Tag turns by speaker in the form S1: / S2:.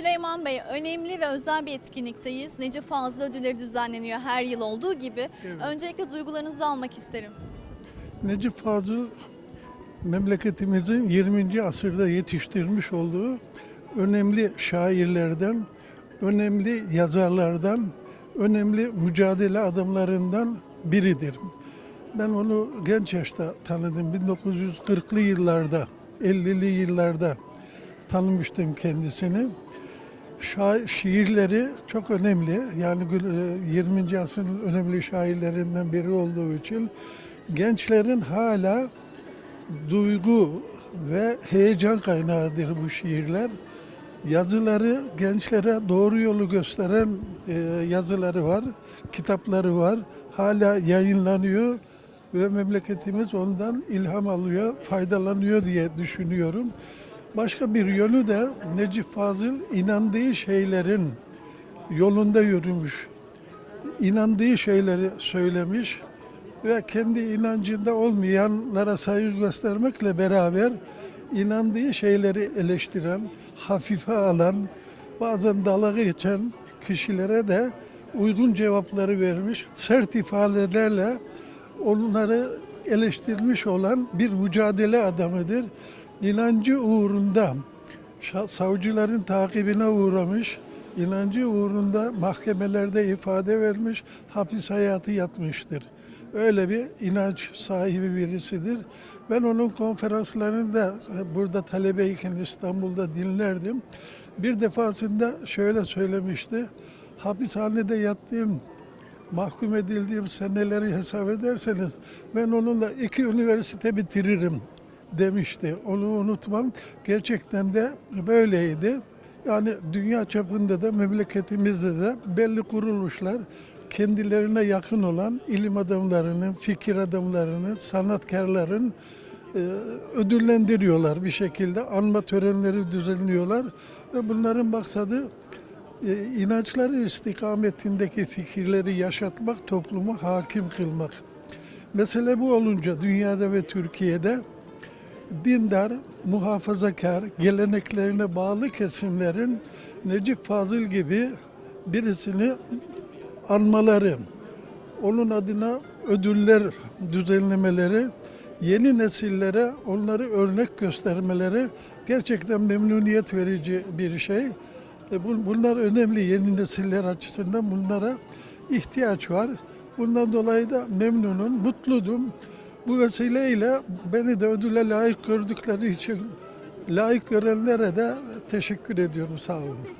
S1: Süleyman Bey, önemli ve özel bir etkinlikteyiz. Necip Fazıl ödülleri düzenleniyor her yıl olduğu gibi.
S2: Evet.
S1: Öncelikle duygularınızı almak isterim.
S2: Necip Fazıl memleketimizin 20. asırda yetiştirmiş olduğu önemli şairlerden, önemli yazarlardan, önemli mücadele adamlarından biridir. Ben onu genç yaşta tanıdım. 1940'lı yıllarda, 50'li yıllarda tanımıştım kendisini. Şiirleri çok önemli. Yani gül- e, 20. asrın önemli şairlerinden biri olduğu için gençlerin hala duygu ve heyecan kaynağıdır bu şiirler. Yazıları gençlere doğru yolu gösteren e, yazıları var, kitapları var. Hala yayınlanıyor ve memleketimiz ondan ilham alıyor, faydalanıyor diye düşünüyorum. Başka bir yönü de Necip Fazıl inandığı şeylerin yolunda yürümüş. İnandığı şeyleri söylemiş ve kendi inancında olmayanlara saygı göstermekle beraber inandığı şeyleri eleştiren, hafife alan, bazen dalga geçen kişilere de uygun cevapları vermiş, sert ifadelerle onları eleştirmiş olan bir mücadele adamıdır. İnancı uğrunda savcıların takibine uğramış, inancı uğrunda mahkemelerde ifade vermiş, hapis hayatı yatmıştır. Öyle bir inanç sahibi birisidir. Ben onun konferanslarını da burada talebeyken İstanbul'da dinlerdim. Bir defasında şöyle söylemişti. Hapishanede yattığım mahkum edildiğim seneleri hesap ederseniz ben onunla iki üniversite bitiririm demişti. Onu unutmam. Gerçekten de böyleydi. Yani dünya çapında da memleketimizde de belli kuruluşlar kendilerine yakın olan ilim adamlarının, fikir adamlarının, sanatkarların e, ödüllendiriyorlar bir şekilde. Anma törenleri düzenliyorlar ve bunların maksadı e, inançları istikametindeki fikirleri yaşatmak, toplumu hakim kılmak. Mesele bu olunca dünyada ve Türkiye'de dindar, muhafazakar, geleneklerine bağlı kesimlerin Necip Fazıl gibi birisini anmaları, onun adına ödüller düzenlemeleri, yeni nesillere onları örnek göstermeleri gerçekten memnuniyet verici bir şey. E, bu- Bunlar önemli yeni nesiller açısından bunlara ihtiyaç var. Bundan dolayı da memnunum, mutludum. Bu vesileyle beni de ödüle layık gördükleri için layık görenlere de teşekkür ediyorum. Sağ olun.